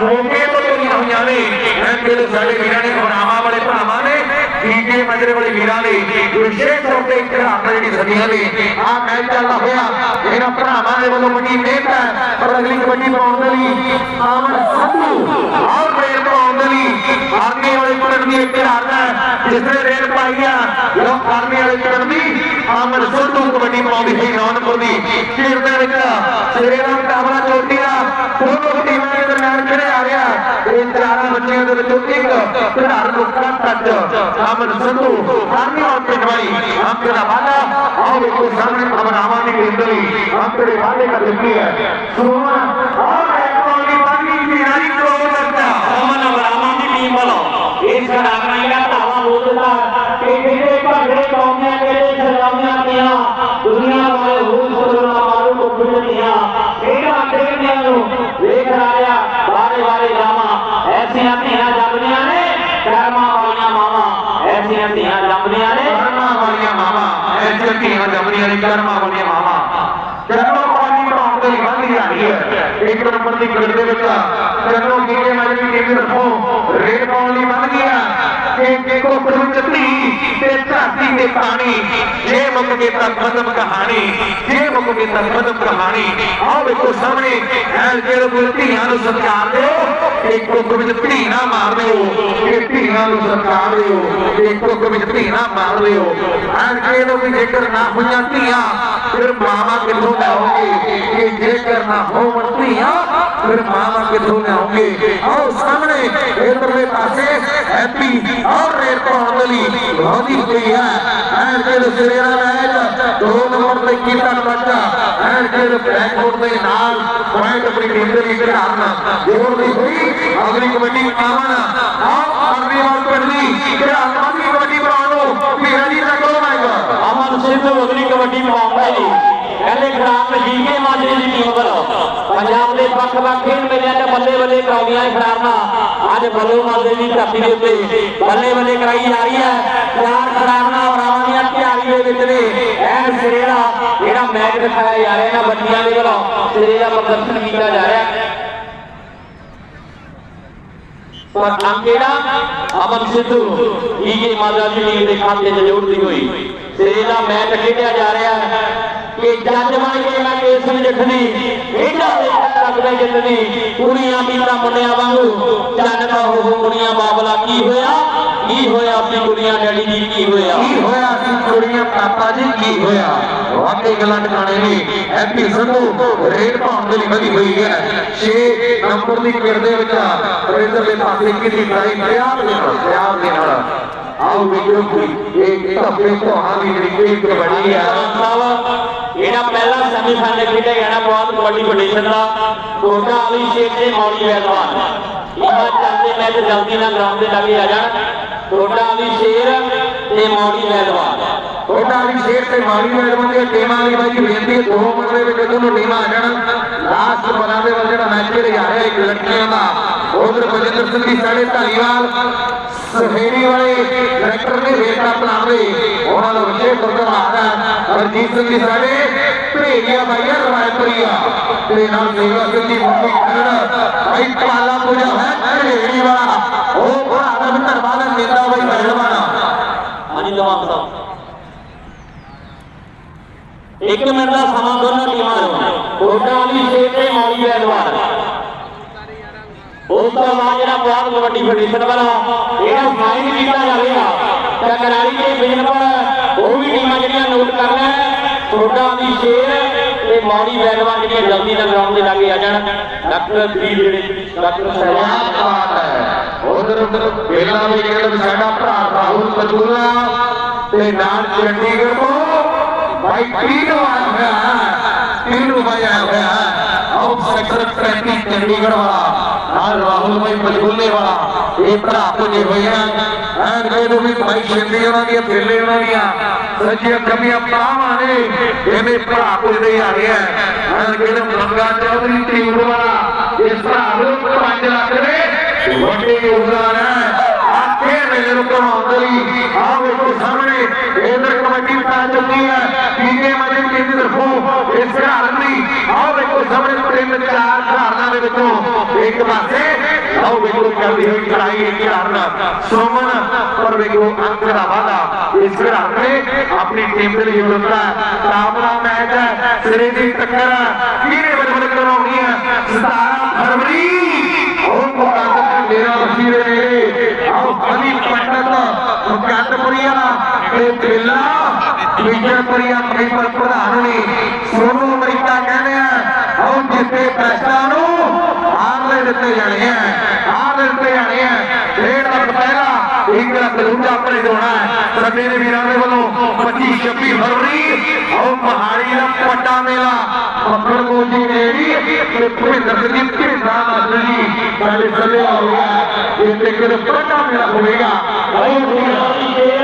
ਮੋਗੇ ਤੋਂ ਤੁਰੀਆਂ ਹੋਈਆਂ ਨੇ। ਐ ਜਿਹੜੇ ਸਾਡੇ ਵੀਰਾਂ ਨੇ ਖਬਰਾਵਾਂ ਵਾਲੇ ਭਰਾਵਾਂ ਨੇ ਡੀਜੇ ਮਜਰੇ ਵਾਲੇ ਵੀਰਾਂ ਨੇ ਵਿਸ਼ੇਸ਼ ਤੌਰ ਤੇ ਇੱਕ ਜਿਹੜੀ ਸਦੀਆਂ ਨੇ ਆ ਮੈਚ ਚੱਲਦਾ ਹੋਇਆ। ਇਹਨਾਂ ਭਰਾਵਾਂ ਦੇ ਵੱਲੋਂ ਬੜੀ ਮਿਹਨਤ ਹੈ, ਪਰ ਅਗਲੀ ਕਬੱਡੀ ਪਾਉਣ ਦੇ ਲਈ ਆਮਨ ਸੰਧੂ ਔਰ ਰੇਲ ਪਾਉਣ ਦੇ ਲਈ ਆਰਮੀ ਵਾਲੇ ਪਿੰਡ ਦੀ ਇੱਕ ਰਾਤ ਹੈ, ਜਿਸ ਨੇ ਰੇਲ ਪਾਈ ਆ। ਲੋਕ ਆਰਮੀ ਵਾਲੇ ਪਿੰਡ ਦੀ ਆਮਨ ਸੰਧੂ ਕਬੱਡੀ ਪਾਉਂਦੀ ਹੋਈ ਰੌਣਕਪੁਰ ਦੀ। ਖੇਡ ਦੇ ਵਿੱਚ ਸਵੇਰੇ ਦਾ ਮੁਕਾਬਲਾ ਚੋਟੀ ਦਾ ਦੋਨੋਂ ਟੀਮਾਂ ਦੇ ਦਰਮਿਆਨ ਖੇਡਿਆ ਆ ਰਿਹਾ ਇਹ ਚਾਰਾਂ ਬੱਚਿਆਂ ਦੇ ਵਿੱਚੋਂ ਇੱਕ ਖਿਡਾਰੀ ਲੋਕਾਂ ਤੱਕ ਅਮਨ ਸੰਧੂ ਆਰਮੀ ਵਾਲ ਪਿੰਡ ਵਾਲੀ ਅੰਕ ਦਾ ਵਾਦਾ ਆਓ ਵੇਖੋ ਸਾਹਮਣੇ ਖਬਰਾਵਾਂ ਦੀ ਗੇਂਦਲੀ ਅੰਕ ਦੇ ਵਾਦੇ ਕਰ ਦਿੱਤੀ ਹੈ। ਸੋਮਾ ਆਹ ਬੈਟਬਾਲ ਦੀ ਬਾਗੀ ਦੀ ਰਾਈ ਤੋਂ ਲੱਗਦਾ ਅਮਨ ਅਬਰਾਮਾਂ ਦੀ ਟੀਮ ਵੱਲੋਂ ਇਸ ਖਿਡਾਰੀਆਂ ਜਿਹੜਾ ਧਾਵਾ ਬੋਲਦਾ ਕਿ ਜਿਹੜੇ ਭੰਗੜੇ ਪਾਉਂਦੇ ਆ ਕਿਹੜੇ ਸਲਾਮੀਆਂ ਦੀਆਂ ਦੁਨੀਆ ਵਾਲੇ ਹੂਲ ਸੁਰਨਾ ਮਾਰੂ ਕੋ ਖੁੱਲਦੀਆਂ ਇਹਨਾਂ ਖੇਡਿਆਂ ਨੂੰ ਵੇਖ ਰਿਹਾ ਬਾਰੇ ਬਾਰੇ ਜਾਵਾਂ ਐਸੀਆਂ ਧੀਆਂ ਜੰਮਦੀਆਂ ਨੇ ਕਰਮਾਂ ਵਾਲੀਆਂ ਮਾਵਾਂ ਐਸੀਆਂ ਧੀਆਂ ਜੰਮਦੀਆਂ ਨੇ ਕਰਮਾਂ ਵਾਲੀਆਂ ਮਾਵਾਂ ਐਸੇ ਧੀਆਂ ਜੰਮਦੀਆਂ ਨੇ ਕਰਮਾਂ ਵਾਲੀਆਂ ਮਾਵਾਂ ਚਰਨੋਂ ਪਾਣੀ ਬਣਾਉਣ ਦੇ ਲਈ ਵਾਧੀ ਆ ਹੈ। ਇੱਕ ਨੰਬਰ ਦੀ ਗ੍ਰਿਡ ਦੇ ਵਿੱਚ ਚਰਨੋਂ ਕੀਤੇ ਮਾਜਰੀ ਟੀਮ ਦੀ ਰੇਡ ਪਾਉਣ ਲਈ ਵੱਧ ਗਿਆ ਕਿ ਕਿ ਕੋ ਵਿੱਚ ਧੀ ਤੇ ਧਰਤੀ ਤੇ ਪਾਣੀ। ਜੇ ਮੁੱਕ ਗਏ ਤਾਂ ਖਤਮ ਕਹਾਣੀ। ਵੇਖੋ ਸਾਹਮਣੇ ਐ ਜਿਹੜੇ ਕੋਈ ਧੀਆਂ ਨੂੰ ਸਤਿਕਾਰ ਦਿਓ, ਇੱਕ ਕੁੱਕ ਵਿੱਚ ਧੀ ਨਾ ਮਾਰ ਦਿਓ। ਇਹ ਧੀਆਂ ਨੂੰ ਸਤਿਕਾਰ ਦਿਓ, ਇੱਕ ਕੁੱਕ ਵਿੱਚ ਧੀ ਨਾ ਮਾਰ ਦਿਓ। ਐ ਜਿਹੜੇ ਵੀ ਜੇਕਰ ਨਾ ਹੋਈਆਂ ਧੀਆਂ, ਫਿਰ ਮਾਵਾ ਕਿੱਥੋਂ ਲਿਆਓਗੇ? ਕਿ ਜੇਕਰ ਨਾ ਹੋਵਣ ਧੀਆਂ, ਫਿਰ ਮਾਵਾ ਕਿੱਥੋਂ ਲਿਆਓਗੇ? ਆਓ ਸਾਹਮਣੇ, ਇਧਰਲੇ ਪਾਸੇ ਹੈਪੀ ਔਰ ਰੇਡ ਪਾਉਣ ਦੇ ਲਈ। ਬਹੁਤੀ ਹੋਈ ਹੈ। ਐਨ ਜਿਹੜੇ ਸਿਰੇ ਦਾ ਮੈਚ ਦੋ ਨੰਬਰ ਤੇ ਕੀਤਾ ਬੱਚਾ ਦੇ ਨਾਲ ਪੁਆਇੰਟ ਆਪਣੀ ਟੀਮ ਦੇ ਲਈ ਖਿਡਾਰਨ ਜੋਰ ਦੀ ਹੋਈ। ਅਗਲੀ ਕਬੱਡੀ ਆਵਣ ਆਹ ਅਰਵੀ ਪਿੰਡ ਦੀ ਖਿਡਾਰਨ ਅਗਲੀ ਕਬੱਡੀ ਬਣਾਉਣ ਨੂੰ ਵੀਰਾਂ ਜੀ ਦਾ ਗੋਲ ਮਾਈਕ ਅਮਨ ਸਿੱਧੂ ਅਗਲੀ ਕਬੱਡੀ ਪਾਉਂਦਾ ਜੀ ਪਹਿਲੇ ਖਿਡਾਰਨ ਜੀਕੇ ਮਾਜਰੇ ਦੀ ਟੀਮ ਵੱਲੋਂ ਪੰਜਾਬ ਖੇਡ ਮੇਲਿਆਂ 'ਚ ਬੱਲੇ-ਬੱਲੇ ਕਰਾਉਂਦੀਆਂ ਇਹ ਖਿਡਾਰਨਾਂ। ਅੱਜ ਬੱਲੋ ਮਾਜਰੇ ਦੀ ਧਰਤੀ ਦੇ ਉੱਤੇ ਬੱਲੇ-ਬੱਲੇ ਕਰਾਈ ਜਾ ਰਹੀ ਹੈ। ਚਾਰ ਖਿਡਾਰਨਾਂ ਔਰਾਵਾਂ ਦੀਆਂ ਤਿਆਰੀ ਦੇ ਵਿੱਚ ਨੇ। ਐਨ ਸਿਰੇ ਜਿਹੜਾ ਮੈਚ ਦਿਖਾਇਆ ਜਾ ਰਿਹਾ ਇਹਨਾਂ ਬੱਚਿਆਂ ਦੇ ਵੱਲੋਂ ਸਿਰੇ ਪ੍ਰਦਰਸ਼ਨ ਕੀਤਾ ਜਾ ਰਿਹਾ। ਪਰ ਅੰਕੇੜਾ ਅਮਨ ਸਿੱਧੂ ਈਗੇ ਮਾਜਰਾ ਦੀ ਟੀਮ ਦੇ ਖਾਤੇ 'ਚ ਜੋੜਦੀ ਹੋਈ। ਸਿਰੇ ਦਾ ਮੈਚ ਖੇਡਿਆ ਜਾ ਰਿਹਾ। ਹੈ ਕਿ ਜੱਜ ਬਣ ਕੇ ਮੈਂ ਕੇਸ ਨੂੰ ਜਖਣੀ ਇਹਦਾ ਲੱਗਦਾ ਜਿੱਤਦੀ ਕੁੜੀਆਂ ਪੀਤਾ ਮੁੰਡਿਆਂ ਵਾਂਗੂ। ਚੰਨ ਦਾ ਹੋ ਕੁੜੀਆਂ ਬਾਬਲਾ ਕੀ ਹੋਇਆ? ਕੀ ਹੋਇਆ ਆਪਣੀ ਕੁੜੀਆਂ ਡੈਡੀ ਜੀ? ਕੀ ਹੋਇਆ? ਕੀ ਹੋਇਆ ਸੀ ਕੁੜੀਆਂ ਪਾਪਾ ਜੀ? ਕੀ ਹੋਇਆ? ਵਾਕਈ ਗੱਲਾਂ ਟਿਕਾਣੇ ਨੇ। ਹੈਪੀ ਸੰਧੂ ਰੇਡ ਪਾਉਣ ਦੇ ਲਈ ਵਧੀ ਹੋਈ ਹੈ। 6 ਨੰਬਰ ਦੀ ਕਿਰ ਦੇ ਵਿੱਚ ਪ੍ਰੇਜ਼ਰ ਦੇ ਪਾਸੇ ਕਿੰਨੀ ਟਰਾਈ ਪਿਆਰ ਦੇ ਨਾਲ ਪਿਆਰ ਦੇ ਨਾਲ। ਆਓ ਵੇਖੋ ਕਿ ਇਹ ਧੱਫੇ ਧੋਹਾਂ ਦੀ ਜਿਹੜੀ ਬੜੀ ਹੈ ਸਾਹਿਬ ਇਹਦਾ ਪਹਿਲਾ ਸੈਮੀਫਾਈਨਲ ਖੇਡਿਆ ਗਿਆ ਬਹੁਤ ਕਬੱਡੀ ਫੈਡਰੇਸ਼ਨ ਦਾ। ਕੋਟਾ ਵਾਲੀ ਸ਼ੇਖ ਤੇ ਮੌਲੀ ਵੈਲਵਾਨ ਇਹਨਾਂ ਚੱਲਦੇ ਮੈਚ ਜਲਦੀ ਨਾਲ ਗਰਾਊਂਡ ਦੇ ਲਾਗੇ ਆ ਜਾਣ। ਕੋਟਾ ਵਾਲੀ ਸ਼ੇਰ ਤੇ ਮੌਲੀ ਵੈਲਵਾਨ ਕੋਟਾ ਵੀ ਸ਼ੇਰ ਤੇ ਮਾਰੀ ਮੈਡਮ ਦੀਆਂ ਟੀਮਾਂ ਦੀ ਬਾਈ ਬੇਨਤੀ ਹੈ, ਦੋ ਮਤਲਬ ਵਿੱਚ ਦੋਨੋਂ ਟੀਮਾਂ ਆ ਜਾਣ। ਲਾਸਟ ਬਲਾਂ ਦੇ ਵੱਲ ਜਿਹੜਾ ਮੈਚ ਖੇਡਿਆ ਜਾ ਰਿਹਾ, ਇੱਕ ਲੜਕੀਆਂ ਦਾ। ਉਧਰ ਬਜਿੰਦਰ ਸਿੰਘ ਦੀ ਸਾਡੇ ਧਾਲੀਵਾਲ। ਸਹੇੜੀ ਵਾਲੇ ਡਾਇਰੈਕਟਰ ਨੇ ਵੇਖਾ ਬਣਾਉਂਦੇ ਉਹਨਾਂ ਦਾ ਵਿਸ਼ੇਸ਼ ਧੰਨਵਾਦ ਹੈ ਰਜੀਤ ਸਿੰਘ ਜੀ ਸਾਡੇ। ਭੇਜਿਆ ਬਾਈਆ ਰਵਾਇਤਰੀਆ ਤੇ ਨਾਲ ਸੇਵਾ ਸਿੰਘ ਜੀ ਮੁੰਡੀ ਖਰੜ ਭਾਈ ਪਾਲਾ ਪੂਜਾ ਹੈ ਢੇੜੀ ਵਾਲਾ। ਉਹ ਭਰਾ ਦਾ ਵੀ ਧੰਨਵਾਦ ਨੇਤਾ ਬਾਈ ਮਹਿਲਵਾਨਾ ਹਾਂਜੀ ਲਵਾਂ ਸਾਹਿਬ। ਇੱਕ ਮਿੰਟ ਦਾ ਸਮਾਂ ਦੋਨਾਂ ਟੀਮਾਂ ਨੂੰ ਕੋਟਾ ਵਾਲੀ ਸ਼ੇਰ ਤੇ ਮੌਲੀ ਵੈਲਵਾਨ ਉਸ ਤੋਂ ਬਾਅਦ ਜਿਹੜਾ ਬਹੁਤ ਕਬੱਡੀ ਫੈਡਰੇਸ਼ਨ ਵੱਲੋਂ ਇਹਦਾ ਫਾਈਨ ਕੀਤਾ ਜਾਵੇਗਾ ਟਕਰਾਲੀ ਤੇ ਬਿਜਨਪੁਰ ਉਹ ਵੀ ਟੀਮਾਂ ਜਿਹੜੀਆਂ ਨੋਟ ਕਰਨਾ ਛੋਟਾ ਦੀ ਸ਼ੇਰ ਤੇ ਮੌੜੀ ਵੈਲਵਾਨ ਜਿਹੜੀਆਂ ਜਲਦੀ ਨਾਲ ਗਰਾਊਂਡ ਦੇ ਲਾਗੇ ਆ ਜਾਣ। ਡਾਕਟਰ ਜੀ ਜਿਹੜੇ, ਡਾਕਟਰ ਕਿਆ ਬਾਤ ਹੈ। ਉਧਰ ਉਧਰ ਪਹਿਲਾ ਵੀ ਕਹਿੰਦਾ ਸਾਡਾ ਭਰਾ ਰਾਹੁਲ ਕਚੂਲਾ ਤੇ ਨਾਲ ਚੰਡੀਗੜ੍ਹ ਤੋਂ ਭਾਈ ਪੀਨੂ ਆਇਆ ਹੋਇਆ। ਹੈ ਭਾਈ ਆਇਆ ਹੋਇਆ। ਹੈ ਸੈਕਟਰ 35 ਚੰਡੀਗੜ੍ਹ ਵਾਲਾ। ਨਾਲ ਰਾਹੁਲ ਭਾਈ ਬਲਗੁੱਲੇ ਵਾਲਾ। ਇਹ ਭਰਾ ਪੁੱਜੇ ਹੋਏ ਆ। ਐਨ ਕਹਿੰਦੇ ਵੀ ਭਾਈ ਸ਼ਿੰਦੇ ਉਹਨਾਂ ਦੀਆਂ ਫੇਲੇ ਉਹਨਾਂ ਦੀਆਂ। ਸੱਜੀਆਂ ਕਮੀਆਂ ਪਾਵਾਂ ਨੇ। ਇਹਨੇ ਭਰਾ ਪੁੱਜਦੇ ਆ ਰਿਹਾ ਐਨ ਕਹਿੰਦੇ ਮੰਗਾ ਚੌਧਰੀ ਟੀਮ ਵਾਲਾ। ਇਸ ਭਰਾ ਨੂੰ 5 ਲੱਖ ਦੇ ਵੱਡੇ ਯੋਗਦਾਨ ਹੈ। ਆਖੇ ਮੇਲੇ ਨੂੰ ਕਰਵਾਉਣ ਦੇ ਲਈ। ਆਹ ਵੇਖੋ ਸਾਹਮਣੇ। ਇਧਰ ਕਮੇਟੀ ਪਾ ਚੁੱਕੀ ਹੈ। ਪੀਕੇ ਮਜੇ ਟੀਮ ਦੀ ਇਸ ਘਰ ਦੀ ਆਹ ਵੇਖੋ ਸਾਹਮਣੇ ਤਿੰਨ ਚਾਰ ਘਰਾਂ ਦੇ ਵਿੱਚੋਂ ਇੱਕ ਪਾਸੇ। ਆਹ ਵੇਖੋ ਕਰਦੀ ਹੋਈ ਖੜਾਈ ਇੱਕ ਘਰ ਸੁਮਨ, ਪਰ ਵੇਖੋ ਅੰਕ ਦਾ ਇਸ ਘਰ ਆਪਣੀ ਟੀਮ ਦੇ ਲਈ ਜੁੜਦਾ ਸਾਹਮਣਾ ਮੈਚ ਹੈ, ਸਿਰੇ ਦੀ ਟੱਕਰ ਕਿਹਨੇ ਬਲਬਲ ਕਰਵਾਉਣੀ ਹੈ? 17 ਫਰਵਰੀ। ਉਹ ਮੁਕਾਬਲਾ ਮੇਰਾ ਵਸੀਲੇ ਨੇੜੇ। ਆਓ ਅਲੀ ਪੰਡਤ ਮੁਕਾਦਪੁਰੀਆ ਤੇ ਬਿੱਲਾ ਵਿਜੇਪੁਰੀਆ ਪ੍ਰਿੰਸੀਪਲ ਪ੍ਰਧਾਨ ਨੇ ਸੋਨੂ ਅਮਰੀਕਾ ਕਹਿੰਦੇ ਆ ਆਓ ਜਿੱਤੇ ਪੈਸਾ ਨੂੰ ਹਾਰ ਲੈ ਦਿੱਤੇ ਜਾਣੇ ਆ, ਹਾਰ ਲੈ ਦਿੱਤੇ ਜਾਣੇ ਆ। ਡੇਢ ਲੱਖ ਪਹਿਲਾ, ਇੱਕ ਲੱਖ ਦੂਜਾ ਆਪਣੇ ਹੋਣਾ ਹੈ। ਸਾਡੇ ਦੇ ਵੀਰਾਂ ਦੇ ਵੱਲੋਂ 25 26 ਫਰਵਰੀ, ਆਓ ਪਹਾੜੀ ਦਾ ਪੱਟਾ ਮੇਲਾ। ਪੱਕੜ ਗੋਜੀ ਨੇੜੀ ਤੇ ਭਿੰਦਰ ਸਿੰਘ ਜੀ ਭਿੰਦਾ ਮਾਸਟਰ ਜੀ ਸਾਡੇ ਸੱਲੇ ਆਉਗਾ ਇਹ ਤੇ ਕਿਹੜਾ ਪੱਟਾ ਮੇਲਾ ਹੋਵੇਗਾ ਭਾਈ ਗੁਰਦਾਰੀ ਸ਼ੇਰ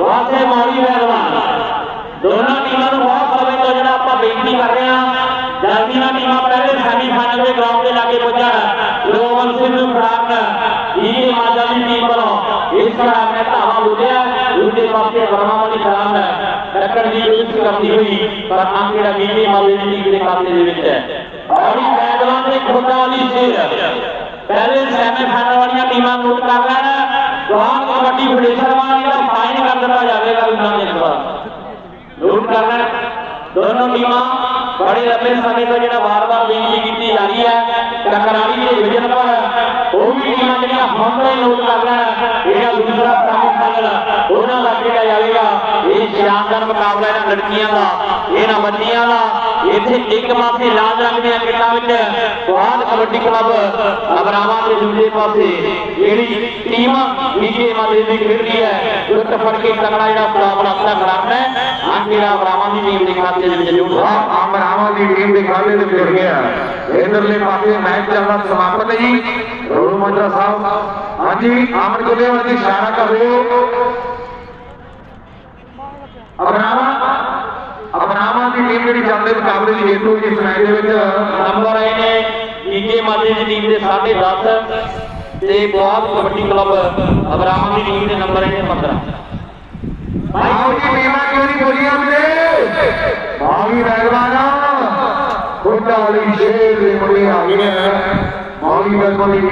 ਵਾਸੇ ਮੌਲੀ ਪਹਿਲਵਾਨ ਦੋਨਾਂ ਟੀਮਾਂ ਨੂੰ ਬਹੁਤ ਸਮੇਂ ਤੋਂ ਜਿਹੜਾ ਆਪਾਂ ਬੇਨਤੀ ਕਰ ਰਹੇ ਹਾਂ ਜਲਦੀ ਨਾਲ ਟੀਮਾਂ ਪਹਿਲੇ ਸੈਮੀਫਾਈਨਲ ਦੇ ਗਰਾਊਂਡ ਦੇ ਲਾਗੇ ਪਹੁੰਚਣ ਰੋਮਨ ਸਿੰਘ ਨੂੰ ਖੜਾਕ ਇਹ ਮਾਜਾ ਦੀ ਟੀਮ ਵੱਲੋਂ ਇਸ ਖੜਾਕ ਨੇ ਧਾਵਾ ਬੁੱਧਿਆ ਦੂਜੇ ਪਾਸੇ ਵਰਮਾ ਵਾਲੀ ਖੜਾਕ ਹੈ ਟੱਕਰ ਦੀ ਕੋਸ਼ਿਸ਼ ਕਰਦੀ ਹੋਈ ਪਰ ਅੰਕ ਜਿਹੜਾ ਵੀਜੇ ਮਾਜੇ ਦੀ ਟੀਮ ਦੇ ਖਾਤੇ ਦੇ ਵਿੱਚ ਹੈ ਔਰੀ ਪਹਿਲਵਾਨ ਦੇ ਖੋਟਾ ਵਾਲੀ ਸ਼ੇਰ ਪਹਿਲੇ ਸੈਮੀਫਾਈਨਲ ਵਾਲੀਆਂ ਟੀਮਾਂ ਨੋਟ ਕਰ ਲੈਣ ਜਵਾਨ ਕਬੱਡੀ ਫੈਡਰੇਸ਼ਨ ਵਾਲਾ ਜਿਹੜਾ ਫਾਈਨ ਕਰ ਦਿੱਤਾ ਜਾਵੇਗਾ ਉਹਨਾਂ ਦੇ ਖਿਲਾਫ ਨੋਟ ਕਰ ਲੈਣ ਦੋਨੋਂ ਟੀਮਾਂ ਬੜੇ ਲੰਬੇ ਸਮੇਂ ਤੋਂ ਜਿਹੜਾ ਵਾਰ-ਵਾਰ ਬੇਨਤੀ ਕੀਤੀ ਜਾ ਰਹੀ ਹੈ ਟਕਰਾਲੀ ਦੇ ਵਿਜਨ ਪਰ ਉਹ ਵੀ ਟੀਮਾਂ ਜਿਹੜੀਆਂ ਹੁਣ ਤੋਂ ਹੀ ਨੋਟ ਕਰ ਲੈਣ ਜਿਹੜਾ ਦੂਸਰਾ ਸੈਮੀਫਾਈਨਲ ਉਹਨਾਂ ਦਾ ਖੇਡਿਆ ਜਾਵੇਗਾ ਇਹ ਸ਼ਾਨਦਾਰ ਮੁਕਾਬਲਾ ਇਹਨਾਂ ਲੜਕੀਆਂ ਦਾ, ਇਹਨਾਂ ਬੱਚੀਆਂ ਦਾ। ਇੱਥੇ ਇੱਕ ਪਾਸੇ ਲਾਲ ਰੰਗ ਦੀਆਂ ਕਿੱਟਾਂ ਵਿੱਚ ਸਵਾਦ ਕਬੱਡੀ ਕਲੱਬ, ਅਬਰਾਵਾਂ ਦੇ ਦੂਜੇ ਪਾਸੇ ਜਿਹੜੀ ਟੀਮ ਵਿਜੇ ਮਾਲੇ ਦੀ ਖੇਡ ਰਹੀ ਹੈ ਉਹ ਫੜ ਕੇ ਤਗੜਾ ਜਿਹੜਾ ਮੁਕਾਬਲਾ ਆਪਣਾ ਖੜਾਉਣਾ ਹੈ ਆਂਗੇਰਾ ਅਬਰਾਵਾਂ ਦੀ ਟੀਮ ਦੇ ਖਾਤੇ ਦੇ ਵਿੱਚ ਜੁੜਦਾ ਹੈ। ਆਹ ਅਮਰਾਵਾਂ ਦੀ ਟੀਮ ਦੇ ਖਾਲੇ ਦੇ ਜੁੜ ਗਿਆ। ਇਧਰਲੇ ਪਾਸੇ ਮੈਚ ਚੱਲਦਾ ਸਮਾਪਤ ਹੈ ਜੀ। ਰੋਲੂ ਮਾਜਰਾ ਸਾਹਿਬ, ਹਾਂਜੀ ਆਮਨ ਗੁੱਲੇਵਾਲ ਜੀ, ਇਸ਼ਾਰਾ ਕਰ। ਰਹੇ ਹੋ ਅਮਰਾਵਾਂ ਅਮਰਾਵਾਂ ਦੀ ਜਿਹੜੀ ਮੁਕਾਬਲੇ ਦੀ ਜੇਤੂ ਇਸ ਮੈਚ ਦੇ ਵਿੱਚ ਨੰਬਰ ਆਏ ਨੇ ਵਿਜੇ ਮਾਲੇ ਦੀ ਟੀਮ ਦੇ 10.5 ਤੇ ਬਹੁਤ ਕਬੱਡੀ ਕਲੱਬ ਅਬਰਾਵਾਂ ਦੀ ਟੀਮ ਦੇ ਨੰਬਰ ਆਏ ਨੇ 15 ਆਓ ਜੀ ਟੀਮਾਂ ਕਿਉਂ ਨਹੀਂ ਬੋਲੀਆਂ ਵੀਰੇ ਬਾਗੀ ਪਹਿਲਵਾਨਾ ਕੋਟਾ ਵਾਲੀ ਸ਼ੇਰ ਦੇ ਮੁੰਡੇ ਆ ਗਏ ਹੈ ਬਾਗੀ ਪਹਿਲਵਾਨ